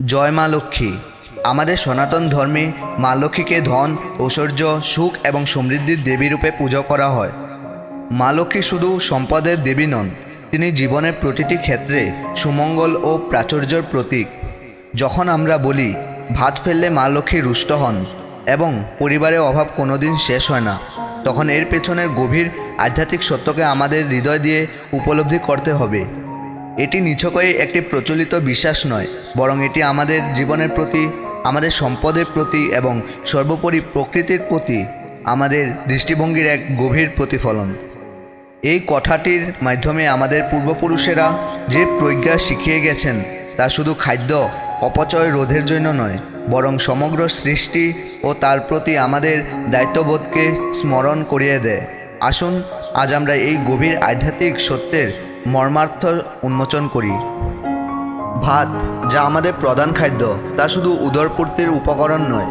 জয় মা লক্ষ্মী। আমাদের সনাতন ধর্মে মা লক্ষ্মীকে ধন, ঐশ্বর্য, সুখ এবং সমৃদ্ধির দেবী রূপে পুজো করা হয়। মা লক্ষ্মী শুধু সম্পদের দেবী নন, তিনি জীবনের প্রতিটি ক্ষেত্রে সুমঙ্গল ও প্রাচুর্যর প্রতীক। যখন আমরা বলি, ভাত ফেললে মা লক্ষ্মী রুষ্ট হন এবং পরিবারের অভাব কোনোদিন শেষ হয় না, তখন এর পেছনের গভীর আধ্যাত্মিক সত্যকে আমাদের হৃদয় দিয়ে উপলব্ধি করতে হবে। এটি নিছকই একটি প্রচলিত বিশ্বাস নয়, বরং এটি আমাদের জীবনের প্রতি, আমাদের সম্পদের প্রতি এবং সর্বোপরি প্রকৃতির প্রতি আমাদের দৃষ্টিভঙ্গির এক গভীর প্রতিফলন। এই কথাটির মাধ্যমে আমাদের পূর্বপুরুষেরা যে প্রজ্ঞা শিখিয়ে গেছেন, তা শুধু খাদ্য অপচয় রোধের জন্য নয়, বরং সমগ্র সৃষ্টি ও তার প্রতি আমাদের দায়িত্ববোধকে স্মরণ করিয়ে দেয়। আসুন, আজ আমরা এই গভীর আধ্যাত্মিক সত্যের মর্মার্থ উন্মোচন করি। ভাত, যা আমাদের প্রধান খাদ্য, তা শুধু উদরপূর্তির উপকরণ নয়,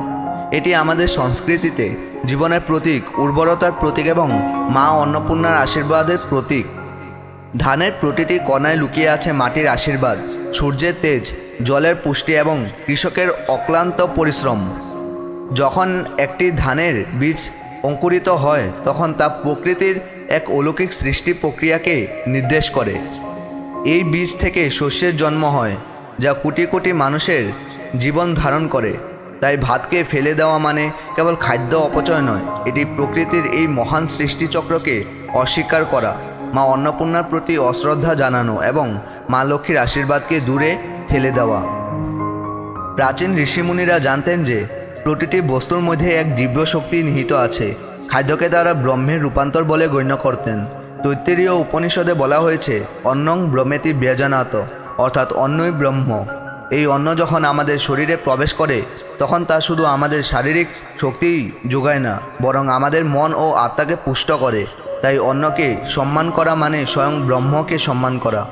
এটি আমাদের সংস্কৃতিতে জীবনের প্রতীক, উর্বরতার প্রতীক এবং মা অন্নপূর্ণার আশীর্বাদের প্রতীক। ধানের প্রতিটি কণায় লুকিয়ে আছে মাটির আশীর্বাদ, সূর্যের তেজ, জলের পুষ্টি এবং কৃষকের অক্লান্ত পরিশ্রম। যখন একটি ধানের বীজ অঙ্কুরিত হয়, তখন তা প্রকৃতির এক অলৌকিক সৃষ্টি প্রক্রিয়াকে নির্দেশ করে। এই বীজ থেকে শস্যের জন্ম হয়, যা কোটি কোটি মানুষের জীবন ধারণ করে। তাই ভাতকে ফেলে দেওয়া মানে কেবল খাদ্য অপচয় নয়, এটি প্রকৃতির এই মহান সৃষ্টিচক্রকে অস্বীকার করা। মা অন্নপূর্ণার প্রতি অশ্রদ্ধা জানানো এবং মা লক্ষ্মীর আশীর্বাদকে দূরে ঠেলে দেওয়া। প্রাচীন ঋষিমুনিরা জানতেন যে প্রতিটি বস্তুর মধ্যে এক দিব্য শক্তি নিহিত আছে। খাদ্যকে তারা ব্রহ্মের রূপান্তর বলে গণ্য করতেন। তৈত্তেরীয় উপনিষদে বলা হয়েছে অন্নং ব্রহ্মেতি ব্যজানাত, অর্থাৎ অন্নই ব্রহ্ম। এই অন্ন যখন আমাদের শরীরে প্রবেশ করে, তখন তা শুধু আমাদের শারীরিক শক্তিই যোগায় না, বরং আমাদের মন ও আত্মাকে পুষ্ট করে। তাই অন্নকে সম্মান করা মানে স্বয়ং ব্রহ্মকে সম্মান করা।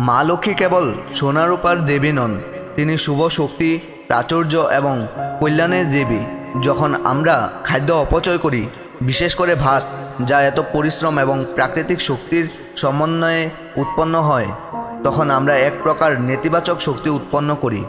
মা লক্ষ্মী কেবল সোনারূপার দেবী নন, তিনি শুভ শক্তি, প্রাচুর্য এবং কল্যাণের দেবী। যখন আমরা খাদ্য অপচয় করি, বিশেষ করে ভাত, যা এত পরিশ্রম এবং প্রাকৃতিক শক্তির সমন্বয়ে উৎপন্ন হয়, তখন আমরা এক প্রকার নেতিবাচক শক্তি উৎপন্ন করি।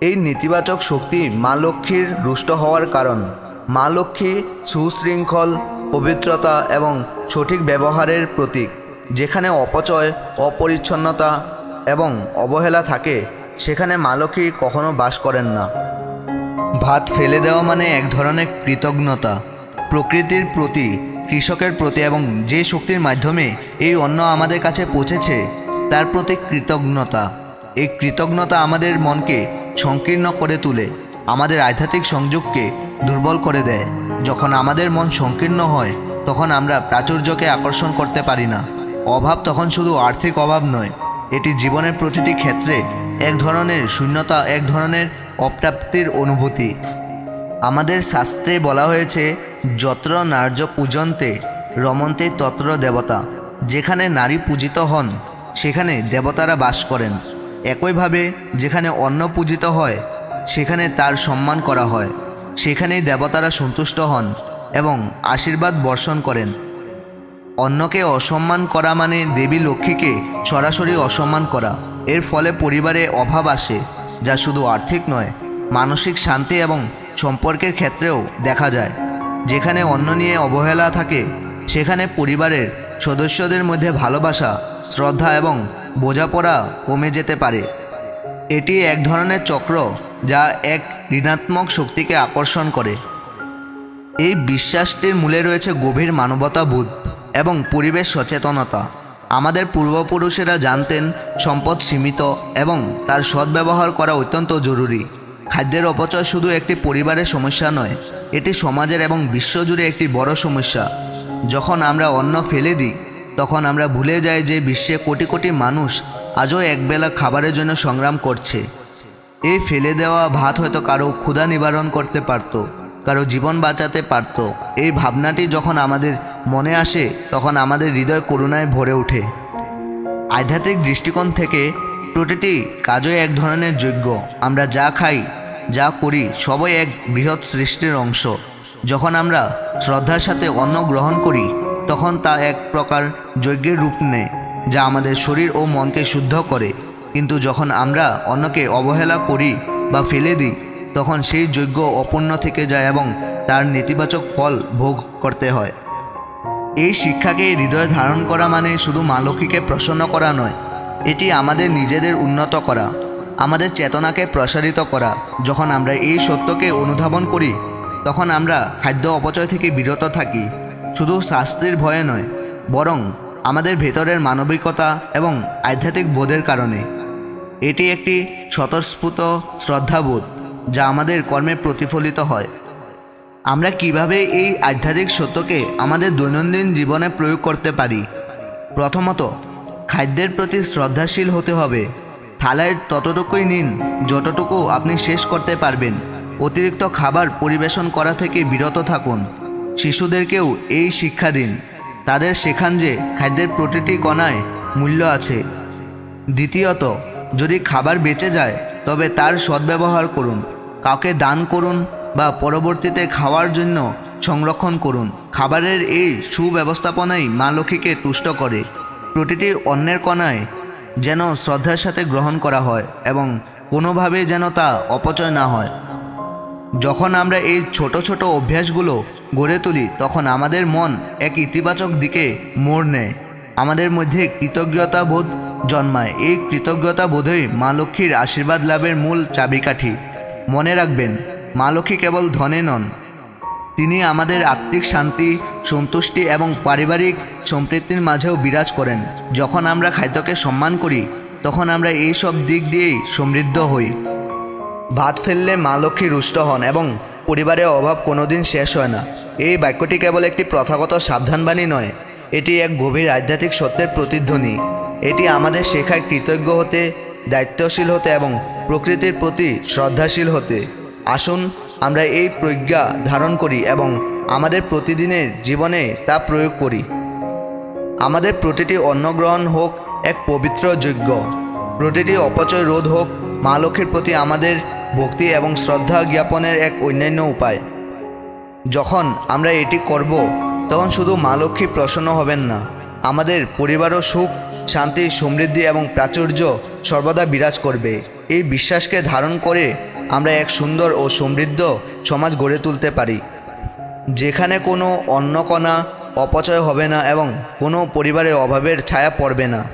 এই নেতিবাচক শক্তি মা লক্ষ্মীর রুষ্ট হওয়ার কারণ। মা লক্ষ্মী সুশৃঙ্খল, পবিত্রতা এবং সঠিক ব্যবহারের প্রতীক, যেখানে অপচয়, অপরিচ্ছন্নতা এবং অবহেলা থাকে, সেখানে মা লক্ষ্মী কখনো বাস করেন না। ভাত ফেলে দেওয়া মানে এক ধরনের কৃতজ্ঞতা। প্রকৃতির প্রতি, কৃষকের প্রতি এবং যে শক্তির মাধ্যমে এই অন্ন আমাদের কাছে পৌঁছেছে, তার প্রতি কৃতজ্ঞতা। এই কৃতজ্ঞতা আমাদের মনকে সংকীর্ণ করে তুলে, আমাদের আধ্যাত্মিক সংযোগকে দুর্বল করে দেয়। যখন আমাদের মন সংকীর্ণ হয়, তখন আমরা প্রাচুর্যকে আকর্ষণ করতে পারি না। অভাব তখন শুধু আর্থিক অভাব নয়, এটি জীবনের প্রতিটি ক্ষেত্রে এক ধরনের শূন্যতা, এক ধরনের অপ্রাপ্তির অনুভূতি। আমাদের শাস্ত্রে বলা হয়েছে, যত্র নার্য পূজন্তে, রমন্তে তত্র দেবতা। যেখানে নারী পূজিত হন, সেখানে দেবতারা বাস করেন। একইভাবে, যেখানে অন্ন পূজিত হয়, সেখানে তার সম্মান করা হয়। সেখানেই দেবতারা সন্তুষ্ট হন এবং আশীর্বাদ বর্ষণ করেন। অন্যকে অসম্মান করা মানে দেবী লক্ষ্মীকে সরাসরি অসম্মান করা। এর ফলে পরিবারে অভাব আসে, যা শুধু আর্থিক নয়, মানসিক শান্তি এবং সম্পর্কের ক্ষেত্রেও দেখা যায়। যেখানে অন্য নিয়ে অবহেলা থাকে, সেখানে পরিবারের সদস্যদের মধ্যে ভালোবাসা, শ্রদ্ধা এবং বোঝাপড়া কমে যেতে পারে। এটি এক ধরনের চক্র যা এক ঋণাত্মক শক্তিকে আকর্ষণ করে। এই বিশ্বাসটির মূলে রয়েছে গভীর মানবতাবোধ এবং পরিবেশ সচেতনতা। আমাদের পূর্বপুরুষেরা জানতেন সম্পদ সীমিত এবং তার সদ্ব্যবহার করা অত্যন্ত জরুরি। খাদ্যের অপচয় শুধু একটি পরিবারের সমস্যা নয়, এটি সমাজের এবং বিশ্বজুড়ে একটি বড় সমস্যা। যখন আমরা অন্ন ফেলে দিই, তখন আমরা ভুলে যাই যে বিশ্বে কোটি কোটি মানুষ আজও একবেলা খাবারের জন্য সংগ্রাম করছে। এই ফেলে দেওয়া ভাত হয়তো কারও ক্ষুধা নিবারণ করতে পারতো, কারও জীবন বাঁচাতে পারত। এই ভাবনাটি যখন আমাদের মনে আসে তখন আমাদের হৃদয় করুণায় ভরে ওঠে। আধ্যাত্মিক দৃষ্টিকোণ থেকে প্রতিটি কাজই এক ধরনের যোগ্য আমরা যা খাই, যা করি, সবই এক বৃহৎ সৃষ্টির অংশ। যখন আমরা শ্রদ্ধার সাথে অন্ন গ্রহণ করি, তখন তা এক প্রকার যজ্ঞের রূপ নেয়, যা আমাদের শরীর ও মনকে শুদ্ধ করে। কিন্তু যখন আমরা অন্যকে অবহেলা করি বা ফেলে দিই, তখন সেই যজ্ঞ অপূর্ণ থেকে যায় এবং তার নেতিবাচক ফল ভোগ করতে হয়। এই শিক্ষাকে হৃদয়ে ধারণ করা মানে শুধু মা লক্ষ্মীকে প্রসন্ন করা নয়, এটি আমাদের নিজেদের উন্নত করা, আমাদের চেতনাকে প্রসারিত করা। যখন আমরা এই সত্যকে অনুধাবন করি, তখন আমরা খাদ্য অপচয় থেকে বিরত থাকি। শুধু শাস্তির ভয়ে নয়, বরং আমাদের ভেতরের মানবিকতা এবং আধ্যাত্মিক বোধের কারণে। এটি একটি স্বতঃস্ফূর্ত শ্রদ্ধাবোধ, যা আমাদের কর্মে প্রতিফলিত হয়। আমরা কীভাবে এই আধ্যাত্মিক সত্যকে আমাদের দৈনন্দিন জীবনে প্রয়োগ করতে পারি? প্রথমত, খাদ্যের প্রতি শ্রদ্ধাশীল হতে হবে। থালায় ততটুকুই নিন যতটুকু আপনি শেষ করতে পারবেন। অতিরিক্ত খাবার পরিবেশন করা থেকে বিরত থাকুন। শিশুদেরকেও এই শিক্ষা দিন। তাদের শেখান যে খাদ্যের প্রতিটি কণায় মূল্য আছে। দ্বিতীয়ত, যদি খাবার বেঁচে যায়, তবে তার সদ্ব্যবহার করুন। কাউকে দান করুন বা পরবর্তীতে খাওয়ার জন্য সংরক্ষণ করুন। খাবারের এই সুব্যবস্থাপনাই মা লক্ষ্মীকে তুষ্ট করে। প্রতিটি অন্যের কণায় যেন শ্রদ্ধার সাথে গ্রহণ করা হয় এবং কোনোভাবে যেন তা অপচয় না হয়। যখন আমরা এই ছোট ছোট অভ্যাসগুলো গড়ে তুলি, তখন আমাদের মন এক ইতিবাচক দিকে মোড় নেয়। আমাদের মধ্যে কৃতজ্ঞতা বোধ জন্মায়। এই কৃতজ্ঞতা বোধই মা লক্ষ্মীর আশীর্বাদ লাভের মূল চাবিকাঠি। মনে রাখবেন মা লক্ষ্মী কেবল ধনে নন। তিনি আমাদের আত্মিক শান্তি, সন্তুষ্টি এবং পারিবারিক সম্প্রীতির মাঝেও বিরাজ করেন। যখন আমরা খাদ্যকে সম্মান করি, তখন আমরা এই সব দিক দিয়েই সমৃদ্ধ হই। ভাত ফেললে মা লক্ষ্মী রুষ্ট হন এবং পরিবারের অভাব কোনোদিন শেষ হয় না। এই বাক্যটি কেবল একটি প্রথাগত সাবধানবাণী নয়, এটি এক গভীর আধ্যাত্মিক সত্যের প্রতিধ্বনি। এটি আমাদের শেখায় কৃতজ্ঞ হতে, দায়িত্বশীল হতে এবং প্রকৃতির প্রতি শ্রদ্ধাশীল হতে। আসুন, আমরা এই প্রজ্ঞা ধারণ করি এবং আমাদের প্রতিদিনের জীবনে তা প্রয়োগ করি। আমাদের প্রতিটি অন্নগ্রহণ হোক এক পবিত্র যজ্ঞ, প্রতিটি অপচয় রোধ হোক মা লক্ষ্মীর প্রতি আমাদের ভক্তি এবং শ্রদ্ধা জ্ঞাপনের এক অন্যান্য উপায়। যখন আমরা এটি করব, তখন শুধু মা লক্ষ্মী প্রসন্ন হবেন না, আমাদের পরিবারও সুখ, শান্তি, সমৃদ্ধি এবং প্রাচুর্য সর্বদা বিরাজ করবে। এই বিশ্বাসকে ধারণ করে আমরা এক সুন্দর ও সমৃদ্ধ সমাজ গড়ে তুলতে পারি। যেখানে কোনো অন্নকণা অপচয় হবে না এবং কোনো পরিবারের অভাবের ছায়া পড়বে না।